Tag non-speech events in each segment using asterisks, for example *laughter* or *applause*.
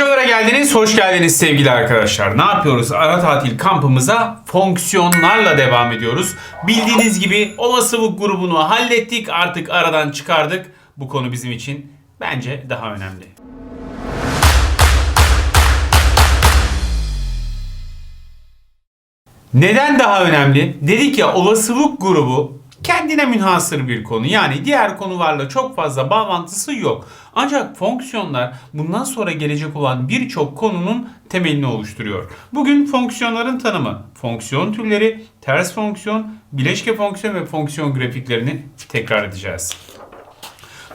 Hocalara geldiniz, hoş geldiniz sevgili arkadaşlar. Ne yapıyoruz? Ara tatil kampımıza fonksiyonlarla devam ediyoruz. Bildiğiniz gibi olasılık grubunu hallettik, artık aradan çıkardık. Bu konu bizim için bence daha önemli. Neden daha önemli? Dedik ya olasılık grubu kendine münhasır bir konu. Yani diğer konularla çok fazla bağlantısı yok. Ancak fonksiyonlar bundan sonra gelecek olan birçok konunun temelini oluşturuyor. Bugün fonksiyonların tanımı, fonksiyon türleri, ters fonksiyon, bileşke fonksiyon ve fonksiyon grafiklerini tekrar edeceğiz.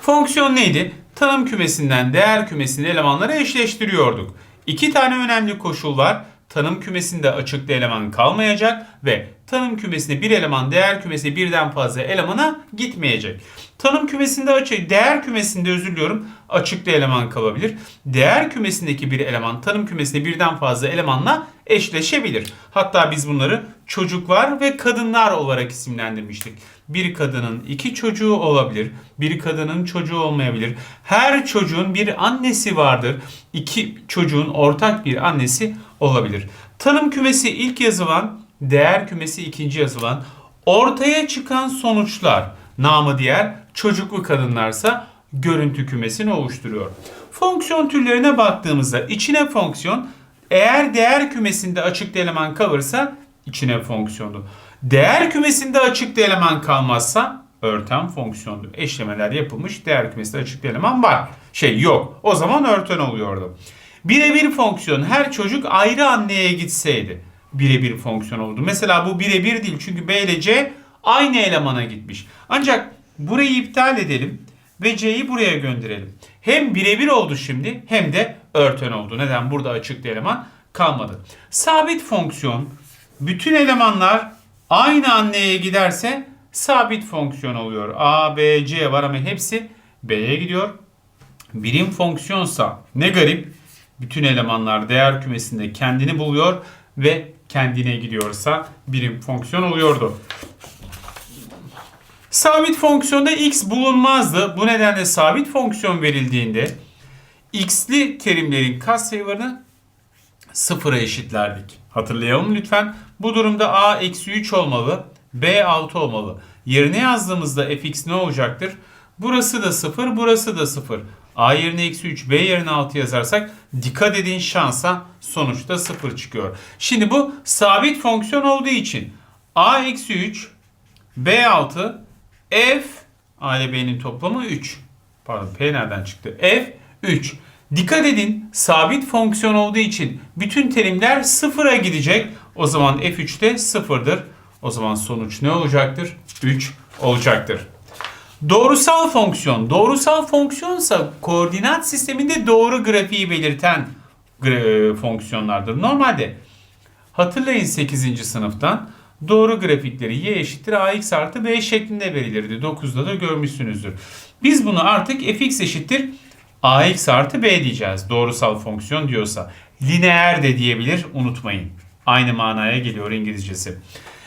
Fonksiyon neydi? Tanım kümesinden değer kümesinin elemanları eşleştiriyorduk. İki tane önemli koşul var. Tanım kümesinde açıklı eleman kalmayacak ve tanım kümesinde bir eleman değer kümesine birden fazla elemana gitmeyecek. Tanım kümesinde açık, değer kümesinde özür diliyorum açıklı eleman kalabilir. Değer kümesindeki bir eleman tanım kümesinde birden fazla elemanla eşleşebilir. Hatta biz bunları çocuklar ve kadınlar olarak isimlendirmiştik. Bir kadının iki çocuğu olabilir, bir kadının çocuğu olmayabilir. Her çocuğun bir annesi vardır. İki çocuğun ortak bir annesi olabilir. Tanım kümesi ilk yazılan, değer kümesi ikinci yazılan, ortaya çıkan sonuçlar, namı diğer çocuklu kadınlarsa görüntü kümesini oluşturuyor. Fonksiyon türlerine baktığımızda içine fonksiyon eğer değer kümesinde açıklı eleman kalırsa içine fonksiyondu. Değer kümesinde açıklı eleman kalmazsa örten fonksiyondu. Eşlemeler yapılmış değer kümesinde açıklı eleman var. Şey yok. O zaman örten oluyordu. Birebir fonksiyon her çocuk ayrı anneye gitseydi birebir fonksiyon oldu. Mesela bu birebir değil çünkü B ile C aynı elemana gitmiş. Ancak burayı iptal edelim ve C'yi buraya gönderelim. Hem birebir oldu şimdi hem de örten oldu. Neden? Burada açıklı eleman kalmadı. Sabit fonksiyon bütün elemanlar aynı anneye giderse sabit fonksiyon oluyor. A, B, C var ama hepsi B'ye gidiyor. Birim fonksiyonsa ne garip bütün elemanlar değer kümesinde kendini buluyor ve kendine gidiyorsa birim fonksiyon oluyordu. Sabit fonksiyonda x bulunmazdı. Bu nedenle sabit fonksiyon verildiğinde x'li terimlerin katsayılarını sıfıra eşitlerdik. Hatırlayalım lütfen. Bu durumda a eksi 3 olmalı. b 6 olmalı. Yerine yazdığımızda fx ne olacaktır? Burası da 0, burası da 0. A yerine eksi 3, B yerine 6 yazarsak dikkat edin şansa sonuçta 0 çıkıyor. Şimdi bu sabit fonksiyon olduğu için A eksi 3, B 6, F A ile B'nin toplamı 3. Pardon P nereden çıktı? F 3. Dikkat edin sabit fonksiyon olduğu için bütün terimler sıfıra gidecek. O zaman F3 de sıfırdır. O zaman sonuç ne olacaktır? 3 olacaktır. Doğrusal fonksiyon. Doğrusal fonksiyonsa koordinat sisteminde doğru grafiği belirten fonksiyonlardır. Normalde hatırlayın 8. sınıftan doğru grafikleri y eşittir ax artı b şeklinde verilirdi. 9'da da görmüşsünüzdür. Biz bunu artık fx eşittir ax artı b diyeceğiz. Doğrusal fonksiyon diyorsa. Lineer de diyebilir unutmayın. Aynı manaya geliyor İngilizcesi.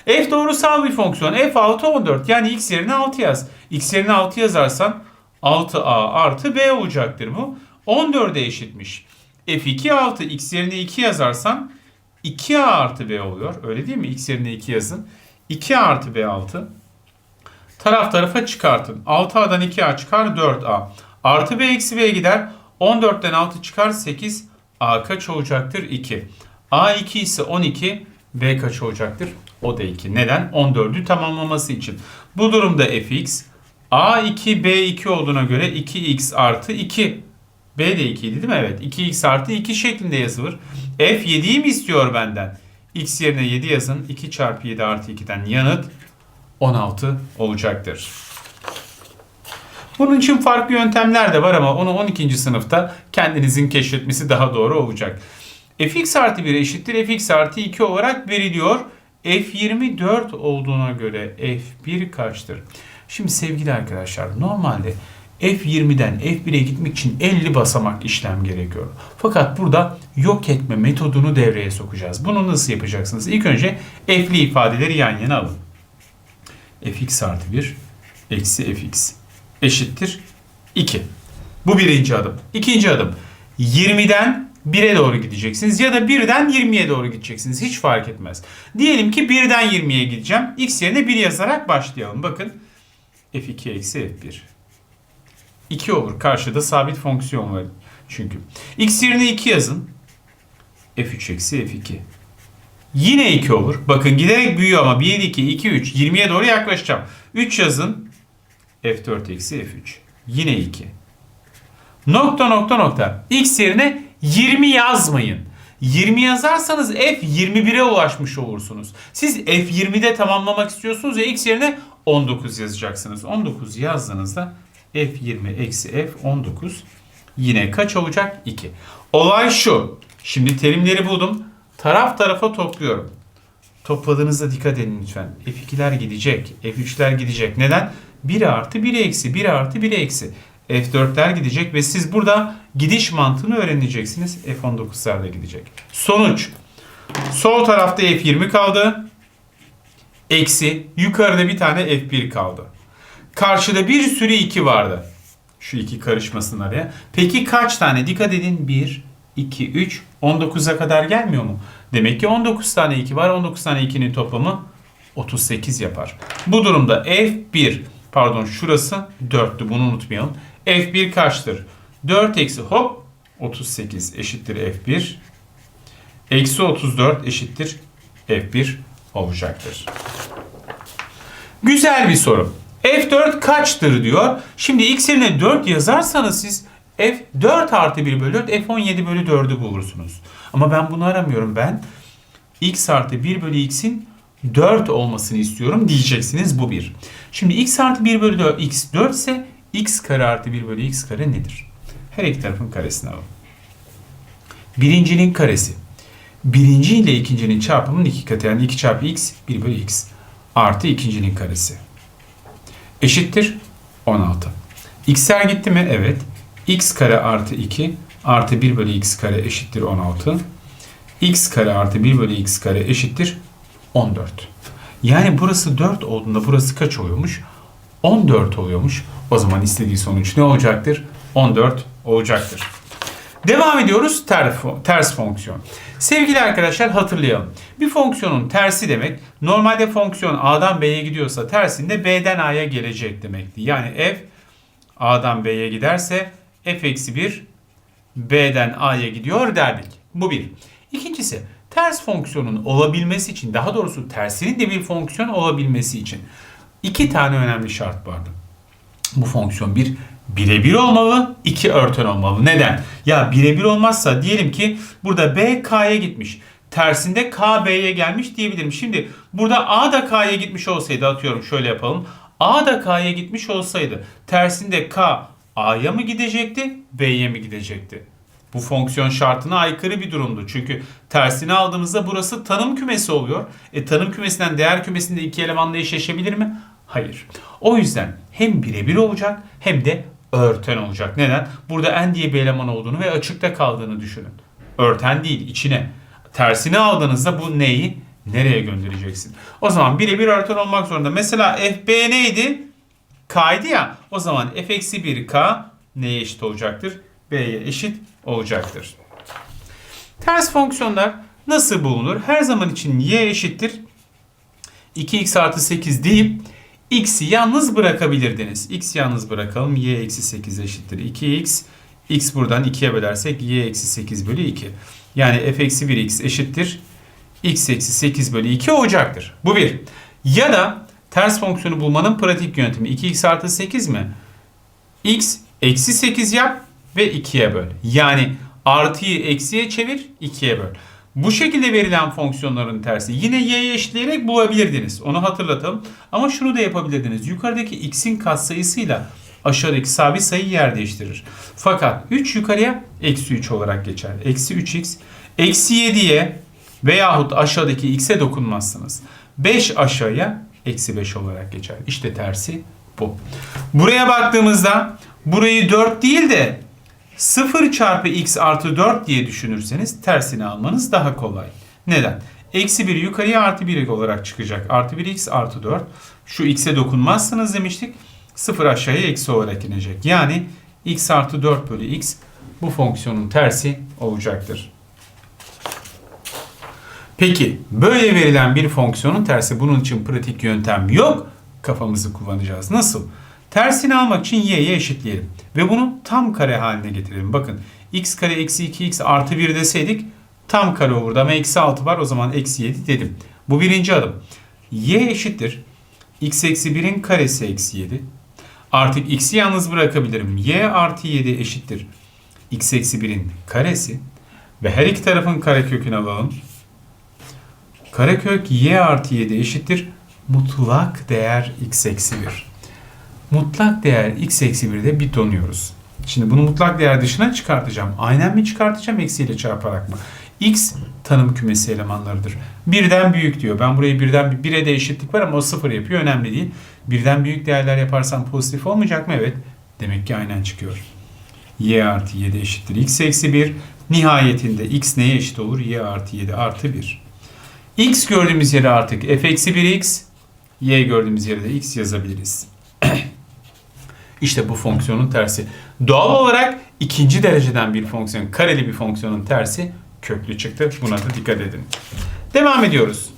F doğrusal bir fonksiyon. F 6 14 yani x yerine 6 yaz. x yerine 6 yazarsan 6a artı b olacaktır bu. 14'e eşitmiş. F2 6 x yerine 2 yazarsan 2a artı b oluyor. Öyle değil mi? x yerine 2 yazın. 2a artı b 6. Taraf tarafa çıkartın. 6a'dan 2a çıkar 4a. Artı b eksi b gider. 14'ten 6 çıkar 8. a kaç olacaktır? 2. a 2 ise 12. b kaç olacaktır? O da 2. Neden? 14'ü tamamlaması için. Bu durumda fx a2 b2 olduğuna göre 2x artı 2. b de 2 idi değil mi? Evet. 2x artı 2 şeklinde yazılır. f 7'yi mi istiyor benden? x yerine 7 yazın. 2 çarpı 7 artı 2'den yanıt 16 olacaktır. Bunun için farklı yöntemler de var ama onu 12. sınıfta kendinizin keşfetmesi daha doğru olacak. fx artı 1 eşittir fx artı 2 olarak veriliyor. F24 olduğuna göre f1 kaçtır? Şimdi sevgili arkadaşlar normalde F20'den F1'e gitmek için 50 basamak işlem gerekiyor. Fakat burada yok etme metodunu devreye sokacağız. Bunu nasıl yapacaksınız? İlk önce F'li ifadeleri yan yana alın. Fx artı 1 eksi Fx eşittir 2. Bu birinci adım. İkinci adım 20'den 1'e doğru gideceksiniz ya da 1'den 20'ye doğru gideceksiniz. Hiç fark etmez. Diyelim ki 1'den 20'ye gideceğim. X yerine 1 yazarak başlayalım. Bakın f2 eksi f1. 2 olur. Karşıda sabit fonksiyon var çünkü. X yerine 2 yazın. f3 eksi f2. Yine 2 olur. Bakın giderek büyüyor ama 1, 2, 2, 3. 20'ye doğru yaklaşacağım. 3 yazın. f4 eksi f3. Yine 2. Nokta nokta nokta. X yerine 20 yazmayın. 20 yazarsanız f 21'e ulaşmış olursunuz. Siz f 20'de tamamlamak istiyorsunuz ya x yerine 19 yazacaksınız. 19 yazdığınızda f 20 eksi f 19 yine kaç olacak? 2. Olay şu. Şimdi terimleri buldum. Taraf tarafa topluyorum. Topladığınızda dikkat edin lütfen. F2'ler gidecek. F3'ler gidecek. Neden? 1 artı 1 eksi. 1 artı 1 eksi. F4'ler gidecek ve siz burada gidiş mantığını öğreneceksiniz. F19'lar da gidecek. Sonuç. Sol tarafta F20 kaldı. Eksi. Yukarıda bir tane F1 kaldı. Karşıda bir sürü 2 vardı. Şu iki karışmasın araya. Peki kaç tane? Dikkat edin. 1, 2, 3, 19'a kadar gelmiyor mu? Demek ki 19 tane 2 var. 19 tane 2'nin toplamı 38 yapar. Bu durumda F1 pardon şurası 4'tü bunu unutmayalım. F1 kaçtır? 4 eksi hop 38 eşittir F1. Eksi 34 eşittir F1 olacaktır. Güzel bir soru. F4 kaçtır diyor. Şimdi x yerine 4 yazarsanız siz F4 artı 1 bölü 4 F17 bölü 4'ü bulursunuz. Ama ben bunu aramıyorum. Ben x artı 1 bölü x'in 4 olmasını istiyorum diyeceksiniz. Bu bir. Şimdi x artı 1 bölü 4 x 4 ise x kare artı 1 bölü x kare nedir? Her iki tarafın karesini alalım. Birincinin karesi. Birinci ile ikincinin çarpımının iki katı. Yani 2 çarpı x 1 bölü x. Artı ikincinin karesi. Eşittir 16. x'ler gitti mi? Evet. x kare artı 2 artı 1 bölü x kare eşittir 16. x kare artı 1 bölü x kare eşittir 14. Yani burası 4 olduğunda burası kaç oluyormuş? 14 oluyormuş. O zaman istediği sonuç ne olacaktır? 14 olacaktır. Devam ediyoruz ter, ters fonksiyon. Sevgili arkadaşlar hatırlayalım. Bir fonksiyonun tersi demek normalde fonksiyon A'dan B'ye gidiyorsa tersinde B'den A'ya gelecek demekti. Yani f A'dan B'ye giderse f eksi 1 B'den A'ya gidiyor derdik. Bu bir. İkincisi ters fonksiyonun olabilmesi için daha doğrusu tersinin de bir fonksiyon olabilmesi için iki tane önemli şart vardı. Bu fonksiyon bir birebir olmalı, iki örten olmalı. Neden? Ya birebir olmazsa diyelim ki burada B K'ya gitmiş. Tersinde K B'ye gelmiş diyebilirim. Şimdi burada A da K'ya gitmiş olsaydı atıyorum şöyle yapalım. A da K'ya gitmiş olsaydı tersinde K A'ya mı gidecekti, B'ye mi gidecekti? Bu fonksiyon şartına aykırı bir durumdu. Çünkü tersini aldığımızda burası tanım kümesi oluyor. E tanım kümesinden değer kümesinde iki elemanla eşleşebilir mi? Hayır. O yüzden hem birebir olacak hem de örten olacak. Neden? Burada n diye bir eleman olduğunu ve açıkta kaldığını düşünün. Örten değil, içine. Tersini aldığınızda bu neyi nereye göndereceksin? O zaman birebir örten olmak zorunda. Mesela fb neydi? K'ydı ya. O zaman f eksi 1k neye eşit olacaktır? B'ye eşit olacaktır. Ters fonksiyonlar nasıl bulunur? Her zaman için y eşittir 2x artı 8 deyip x'i yalnız bırakabilirdiniz. x yalnız bırakalım. y eksi 8 eşittir 2x. x buradan 2'ye bölersek y eksi 8 bölü 2. Yani f eksi 1x eşittir x eksi 8 bölü 2 olacaktır. Bu bir. Ya da ters fonksiyonu bulmanın pratik yöntemi 2x artı 8 mi? x eksi 8 yap ve 2'ye böl. Yani artıyı eksiye çevir 2'ye böl. Bu şekilde verilen fonksiyonların tersi yine y'ye eşitleyerek bulabilirdiniz. Onu hatırlatalım. Ama şunu da yapabilirdiniz. Yukarıdaki x'in katsayısıyla aşağıdaki sabit sayı yer değiştirir. Fakat 3 yukarıya eksi 3 olarak geçer. Eksi 3x. Eksi 7'ye veyahut aşağıdaki x'e dokunmazsınız. 5 aşağıya eksi 5 olarak geçer. İşte tersi bu. Buraya baktığımızda burayı 4 değil de 0 çarpı x artı 4 diye düşünürseniz tersini almanız daha kolay. Neden? Eksi 1 yukarıya artı 1 olarak çıkacak. Artı 1x artı 4. Şu x'e dokunmazsınız demiştik. 0 aşağıya eksi olarak inecek. Yani x artı 4 bölü x bu fonksiyonun tersi olacaktır. Peki böyle verilen bir fonksiyonun tersi bunun için pratik yöntem yok. Kafamızı kullanacağız. Nasıl? Tersini almak için y'ye eşitleyelim. Ve bunu tam kare haline getirelim. Bakın x kare eksi 2x artı 1 deseydik tam kare olurdu ama eksi 6 var o zaman eksi 7 dedim. Bu birinci adım. y eşittir. x eksi 1'in karesi eksi 7. Artık x'i yalnız bırakabilirim. y artı 7 eşittir. x eksi 1'in karesi. Ve her iki tarafın karekökünü alalım. Karekök y artı 7 eşittir. Mutlak değer x eksi 1. Mutlak değer x eksi 1'de bir donuyoruz. Şimdi bunu mutlak değer dışına çıkartacağım. Aynen mi çıkartacağım eksiyle çarparak mı? x tanım kümesi elemanlarıdır. Birden büyük diyor. Ben burayı birden 1'e de eşitlik var ama o sıfır yapıyor. Önemli değil. Birden büyük değerler yaparsam pozitif olmayacak mı? Evet. Demek ki aynen çıkıyor. y artı 7 eşittir x eksi 1. Nihayetinde x neye eşit olur? y artı 7 artı 1. x gördüğümüz yere artık f eksi 1x, y gördüğümüz yere de x yazabiliriz. *clears throat* İşte bu fonksiyonun tersi. Doğal olarak ikinci dereceden bir fonksiyon, kareli bir fonksiyonun tersi köklü çıktı. Buna da dikkat edin. Devam ediyoruz.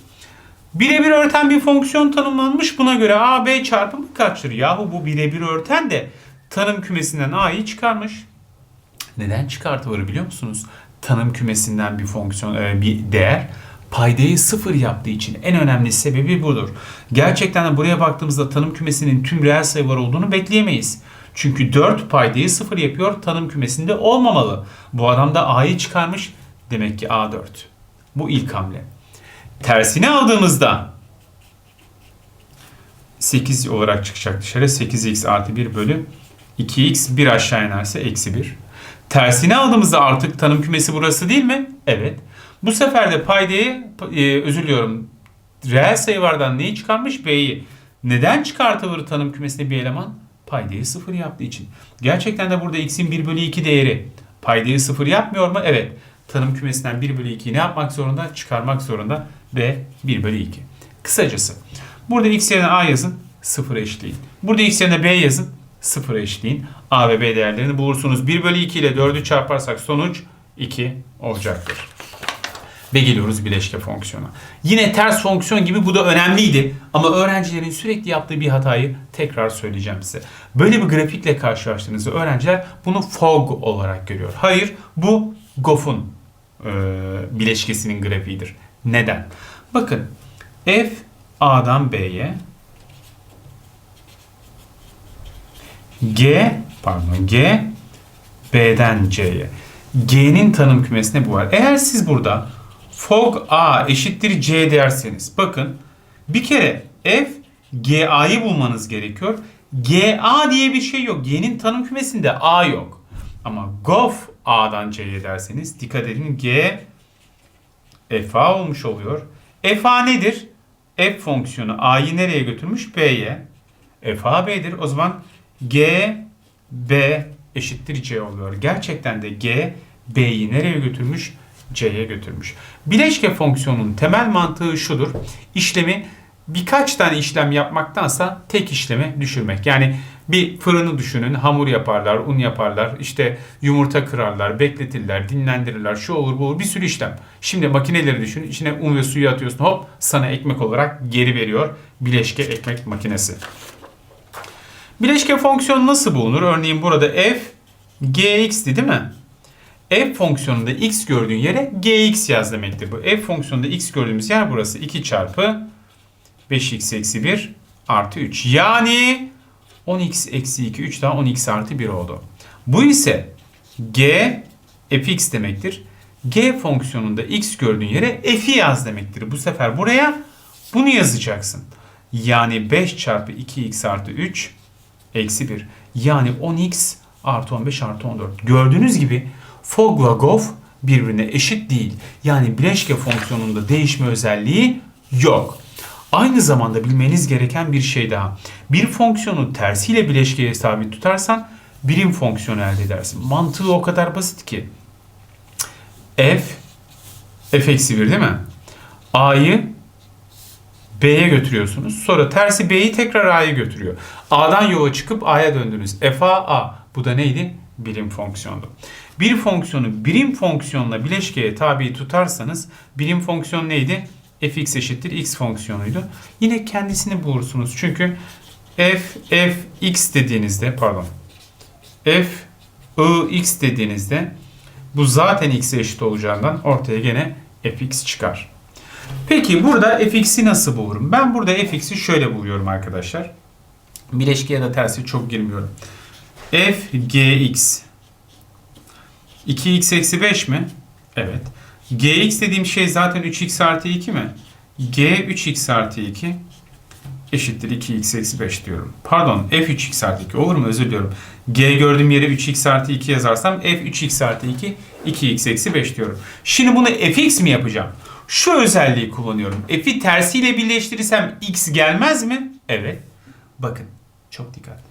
Birebir örten bir fonksiyon tanımlanmış. Buna göre a, b çarpımı kaçtır? Yahu bu birebir örten de tanım kümesinden a'yı çıkarmış. Neden çıkartılır biliyor musunuz? Tanım kümesinden bir fonksiyon, e, bir değer paydayı sıfır yaptığı için en önemli sebebi budur. Gerçekten de buraya baktığımızda tanım kümesinin tüm reel sayılar olduğunu bekleyemeyiz. Çünkü 4 paydayı sıfır yapıyor tanım kümesinde olmamalı. Bu adam da a'yı çıkarmış. Demek ki a4. Bu ilk hamle. Tersini aldığımızda 8 olarak çıkacak dışarı. 8x artı 1 bölü 2x 1 aşağı inerse eksi 1. Tersini aldığımızda artık tanım kümesi burası değil mi? Evet. Bu sefer de paydayı e, özür diliyorum. Reel sayılardan neyi çıkarmış? B'yi. Neden çıkartılır tanım kümesinde bir eleman? Paydayı sıfır yaptığı için. Gerçekten de burada x'in 1 bölü 2 değeri paydayı sıfır yapmıyor mu? Evet. Tanım kümesinden 1 bölü 2'yi ne yapmak zorunda? Çıkarmak zorunda. B 1 bölü 2. Kısacası. Burada x yerine a yazın. 0 eşitleyin. Burada x yerine b yazın. 0 eşitleyin. A ve B değerlerini bulursunuz. 1 bölü 2 ile 4'ü çarparsak sonuç 2 olacaktır. Ve geliyoruz bileşke fonksiyona. Yine ters fonksiyon gibi bu da önemliydi. Ama öğrencilerin sürekli yaptığı bir hatayı tekrar söyleyeceğim size. Böyle bir grafikle karşılaştığınızda öğrenciler bunu fog olarak görüyor. Hayır bu Goff'un e, bileşkesinin grafiğidir. Neden? Bakın f A'dan B'ye G pardon G B'den C'ye. G'nin tanım kümesinde bu var. Eğer siz burada fog A eşittir C derseniz bakın bir kere F GA'yı bulmanız gerekiyor. GA diye bir şey yok. G'nin tanım kümesinde A yok. Ama gof A'dan C'ye derseniz dikkat edin G FA olmuş oluyor. FA nedir? F fonksiyonu A'yı nereye götürmüş? B'ye. FA B'dir. O zaman G B eşittir C oluyor. Gerçekten de G B'yi nereye götürmüş? C'ye götürmüş. Bileşke fonksiyonunun temel mantığı şudur. İşlemi birkaç tane işlem yapmaktansa tek işleme düşürmek. Yani bir fırını düşünün, hamur yaparlar, un yaparlar, işte yumurta kırarlar, bekletirler, dinlendirirler, şu olur bu olur bir sürü işlem. Şimdi makineleri düşün, içine un ve suyu atıyorsun hop sana ekmek olarak geri veriyor bileşke ekmek makinesi. Bileşke fonksiyonu nasıl bulunur? Örneğin burada f gx'ti değil mi? F fonksiyonunda x gördüğün yere gx yaz demektir bu. f fonksiyonunda x gördüğümüz yer burası. 2 çarpı 5x eksi 1 artı 3. Yani 10x eksi 2 3 daha 10x artı 1 oldu. Bu ise g fx demektir. g fonksiyonunda x gördüğün yere f'i yaz demektir. Bu sefer buraya bunu yazacaksın. Yani 5 çarpı 2x artı 3 eksi 1. Yani 10x artı 15 artı 14. Gördüğünüz gibi Fogg'la Goff birbirine eşit değil. Yani bileşke fonksiyonunda değişme özelliği yok. Aynı zamanda bilmeniz gereken bir şey daha. Bir fonksiyonu tersiyle bileşkeye sabit tutarsan birim fonksiyonu elde edersin. Mantığı o kadar basit ki. F f eksi 1 değil mi? A'yı B'ye götürüyorsunuz. Sonra tersi B'yi tekrar A'ya götürüyor. A'dan yola çıkıp A'ya döndünüz. F A A. Bu da neydi? Birim fonksiyondu. Bir fonksiyonu birim fonksiyonla bileşkeye tabi tutarsanız birim fonksiyon neydi? fx eşittir x fonksiyonuydu. Yine kendisini bulursunuz. Çünkü f f x dediğinizde pardon f i x dediğinizde bu zaten x'e eşit olacağından ortaya gene fx çıkar. Peki burada fx'i nasıl bulurum? Ben burada fx'i şöyle buluyorum arkadaşlar. Bileşke ya da tersi çok girmiyorum. f gx 2x eksi 5 mi? Evet. gx dediğim şey zaten 3x artı 2 mi? g 3x artı 2 eşittir 2x eksi 5 diyorum. Pardon f 3x artı 2 olur mu? Özür diliyorum. g gördüğüm yere 3x artı 2 yazarsam f 3x artı 2 2x eksi 5 diyorum. Şimdi bunu fx mi yapacağım? Şu özelliği kullanıyorum. f'i tersiyle birleştirirsem x gelmez mi? Evet. Bakın çok dikkat.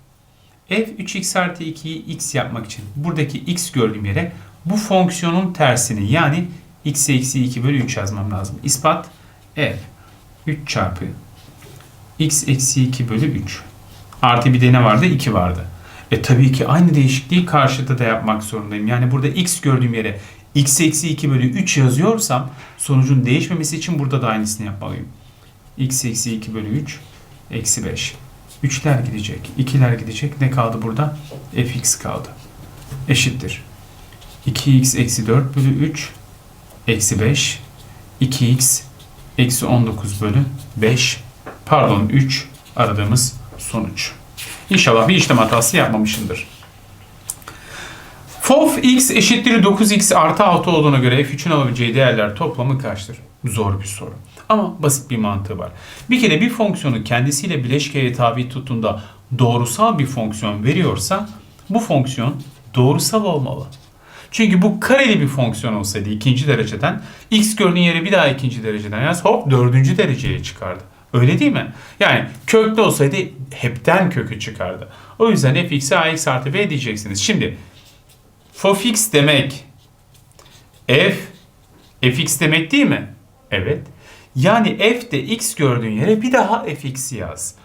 f 3x artı 2'yi x yapmak için buradaki x gördüğüm yere bu fonksiyonun tersini yani x eksi 2 bölü 3 yazmam lazım. İspat f 3 çarpı x eksi 2 bölü 3. Artı bir de ne vardı? 2 vardı. E tabii ki aynı değişikliği karşıda da yapmak zorundayım. Yani burada x gördüğüm yere x eksi 2 bölü 3 yazıyorsam sonucun değişmemesi için burada da aynısını yapmalıyım. x eksi 2 bölü 3 eksi 5. 3'ler gidecek. 2'ler gidecek. Ne kaldı burada? fx kaldı. Eşittir. 2x eksi 4 bölü 3 eksi 5. 2x eksi 19 bölü 5 pardon 3 aradığımız sonuç. İnşallah bir işlem hatası yapmamışımdır. Fof x eşittir 9x artı 6 olduğuna göre f3'ün alabileceği değerler toplamı kaçtır? Zor bir soru. Ama basit bir mantığı var. Bir kere bir fonksiyonu kendisiyle bileşkeye tabi tuttuğunda doğrusal bir fonksiyon veriyorsa bu fonksiyon doğrusal olmalı. Çünkü bu kareli bir fonksiyon olsaydı ikinci dereceden x gördüğün yere bir daha ikinci dereceden yaz hop dördüncü dereceye çıkardı. Öyle değil mi? Yani köklü olsaydı hepten kökü çıkardı. O yüzden fx'e ax artı b diyeceksiniz. Şimdi fx demek f fx demek değil mi? Evet. Yani f de x gördüğün yere bir daha fx yaz.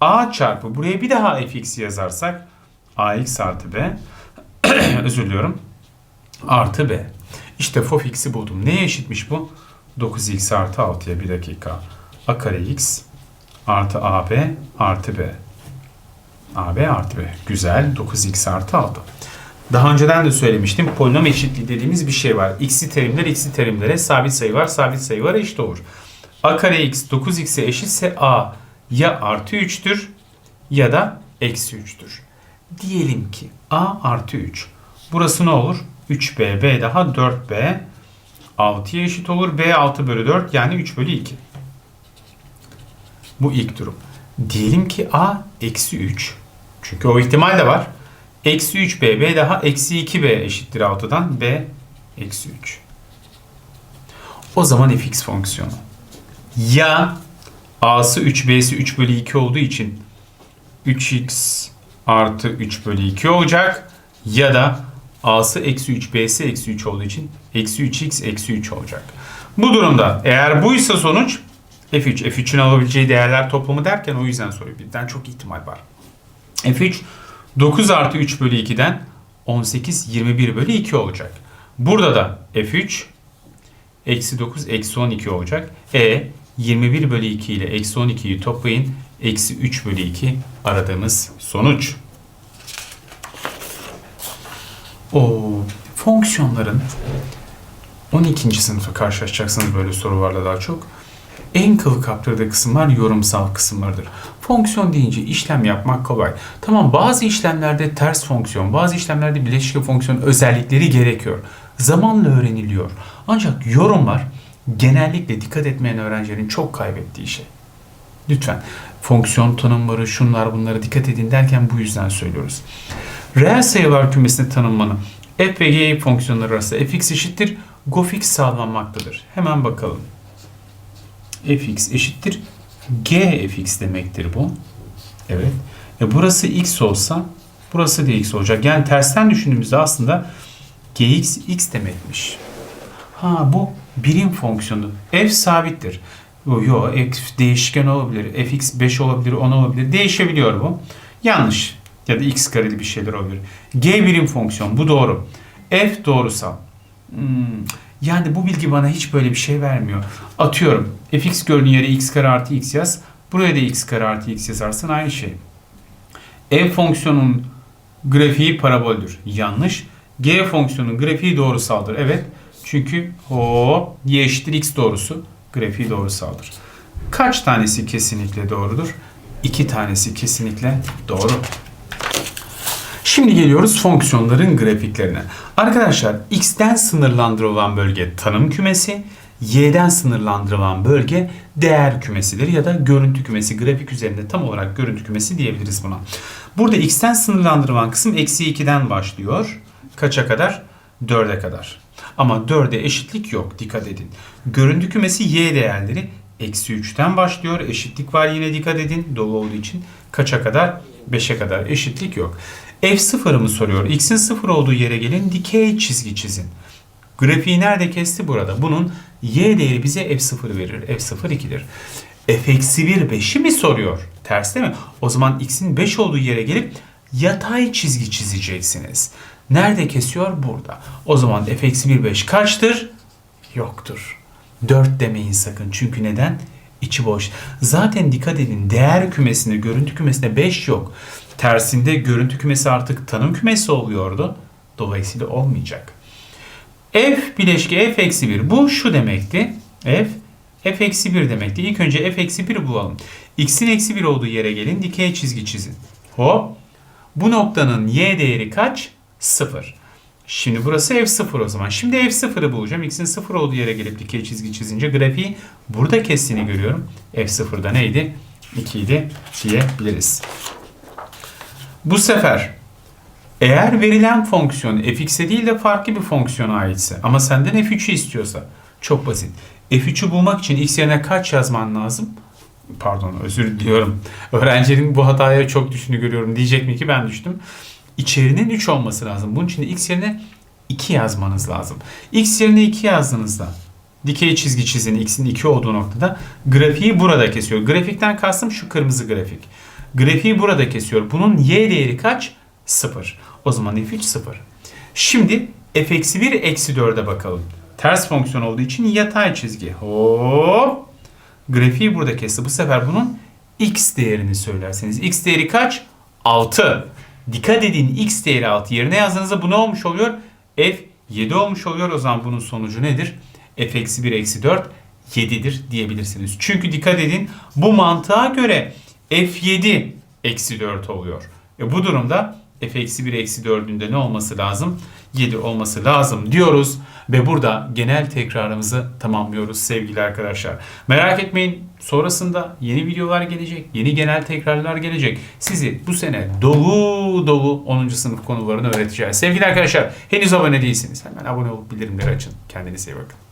a çarpı buraya bir daha fx yazarsak ax artı b *clears throat* özür diliyorum artı b. İşte fx'i buldum. Neye eşitmiş bu? 9x artı 6'ya bir dakika. a kare x artı ab artı b. ab artı b. Güzel. 9x artı 6. Daha önceden de söylemiştim. Polinom eşitliği dediğimiz bir şey var. X'i terimler x'i terimlere sabit sayı var. Sabit sayı var eşit olur. a kare x 9x'e eşitse a ya artı 3'tür ya da eksi 3'tür. Diyelim ki a artı 3. Burası ne olur? 3b, b daha 4b 6'ya eşit olur. b 6 bölü 4 yani 3 bölü 2. Bu ilk durum. Diyelim ki a eksi 3. Çünkü o ihtimal de var. Eksi 3b, b daha eksi 2b eşittir 6'dan b eksi 3. O zaman fx fonksiyonu. Ya a'sı 3, b'si 3 bölü 2 olduğu için 3x artı 3 bölü 2 olacak. Ya da a'sı eksi 3, b'si eksi 3 olduğu için eksi 3x eksi 3 olacak. Bu durumda eğer buysa sonuç f3. f3'ün alabileceği değerler toplamı derken o yüzden soruyor. Birden çok ihtimal var. f3 9 artı 3 bölü 2'den 18 21 bölü 2 olacak. Burada da f3 eksi 9 eksi 12 olacak. E 21 bölü 2 ile eksi 12'yi toplayın. Eksi 3 bölü 2 aradığımız sonuç. O fonksiyonların 12. sınıfa karşılaşacaksınız böyle sorularla daha çok. En kılı kaptırdığı kısımlar yorumsal kısımlardır. Fonksiyon deyince işlem yapmak kolay. Tamam bazı işlemlerde ters fonksiyon, bazı işlemlerde bileşik fonksiyon özellikleri gerekiyor. Zamanla öğreniliyor. Ancak yorumlar genellikle dikkat etmeyen öğrencilerin çok kaybettiği şey. Lütfen fonksiyon tanımları, şunlar bunlara dikkat edin derken bu yüzden söylüyoruz. Reel sayılar kümesinin tanımını f ve g fonksiyonları arasında fx eşittir gofx sağlanmaktadır. Hemen bakalım. fx eşittir g fx demektir bu. Evet. E burası x olsa burası da x olacak. Yani tersten düşündüğümüzde aslında gx x demekmiş. Ha bu birim fonksiyonu. f sabittir. Yo, f değişken olabilir. fx 5 olabilir, 10 olabilir. Değişebiliyor bu. Yanlış. Ya da x kareli bir şeyler olabilir. g birim fonksiyon. Bu doğru. F doğrusal. Hmm, Yani bu bilgi bana hiç böyle bir şey vermiyor. Atıyorum. fx gördüğün yere x kare artı x yaz. Buraya da x kare artı x yazarsın aynı şey. F fonksiyonun grafiği paraboldür. Yanlış. G fonksiyonun grafiği doğrusaldır. Evet. Çünkü o y eşittir x doğrusu grafiği doğrusaldır. Kaç tanesi kesinlikle doğrudur? İki tanesi kesinlikle doğru. Şimdi geliyoruz fonksiyonların grafiklerine. Arkadaşlar x'ten sınırlandırılan bölge tanım kümesi, y'den sınırlandırılan bölge değer kümesidir ya da görüntü kümesi. Grafik üzerinde tam olarak görüntü kümesi diyebiliriz buna. Burada x'ten sınırlandırılan kısım eksi 2'den başlıyor. Kaça kadar? 4'e kadar. Ama 4'e eşitlik yok. Dikkat edin. Görüntü kümesi y değerleri eksi 3'ten başlıyor. Eşitlik var yine dikkat edin. Dolu olduğu için. Kaça kadar? 5'e kadar. Eşitlik yok. F0'ı mı soruyor? X'in 0 olduğu yere gelin. Dikey çizgi çizin. Grafiği nerede kesti? Burada. Bunun y değeri bize f0 verir. f0 2'dir. f eksi 1 5'i mi soruyor? Ters değil mi? O zaman x'in 5 olduğu yere gelip yatay çizgi çizeceksiniz. Nerede kesiyor? Burada. O zaman f eksi 1 5 kaçtır? Yoktur. 4 demeyin sakın. Çünkü neden? İçi boş. Zaten dikkat edin değer kümesinde, görüntü kümesinde 5 yok. Tersinde görüntü kümesi artık tanım kümesi oluyordu. Dolayısıyla olmayacak. F bileşke f eksi 1. Bu şu demekti. F f eksi 1 demekti. İlk önce f eksi 1 bulalım. X'in eksi 1 olduğu yere gelin. Dikey çizgi çizin. Hop. Bu noktanın y değeri kaç? 0. Şimdi burası f0 o zaman. Şimdi f0'ı bulacağım. X'in 0 olduğu yere gelip dikey çizgi çizince grafiği burada kestiğini görüyorum. f0'da neydi? 2 idi diyebiliriz. Bu sefer eğer verilen fonksiyon fx'e değil de farklı bir fonksiyona aitse ama senden f3'ü istiyorsa çok basit. f3'ü bulmak için x yerine kaç yazman lazım? Pardon özür diliyorum. Öğrencinin bu hataya çok düştüğünü görüyorum. Diyecek mi ki ben düştüm. İçerinin 3 olması lazım. Bunun için de x yerine 2 yazmanız lazım. x yerine 2 yazdığınızda dikey çizgi çizin x'in 2 olduğu noktada grafiği burada kesiyor. Grafikten kastım şu kırmızı grafik. Grafiği burada kesiyor. Bunun y değeri kaç? 0. O zaman f3 0. Şimdi f eksi 1 eksi 4'e bakalım. Ters fonksiyon olduğu için yatay çizgi. Hop. Grafiği burada kesti. Bu sefer bunun x değerini söylerseniz. x değeri kaç? 6. Dikkat edin x değeri 6 yerine yazdığınızda bu ne olmuş oluyor? f 7 olmuş oluyor. O zaman bunun sonucu nedir? f eksi 1 eksi 4 7'dir diyebilirsiniz. Çünkü dikkat edin bu mantığa göre f7 eksi 4 oluyor. E bu durumda f eksi 1 eksi 4'ün de ne olması lazım? 7 olması lazım diyoruz. Ve burada genel tekrarımızı tamamlıyoruz sevgili arkadaşlar. Merak etmeyin sonrasında yeni videolar gelecek. Yeni genel tekrarlar gelecek. Sizi bu sene dolu dolu 10. sınıf konularını öğreteceğiz. Sevgili arkadaşlar henüz abone değilsiniz. Hemen abone olup bildirimleri açın. Kendinize iyi bakın.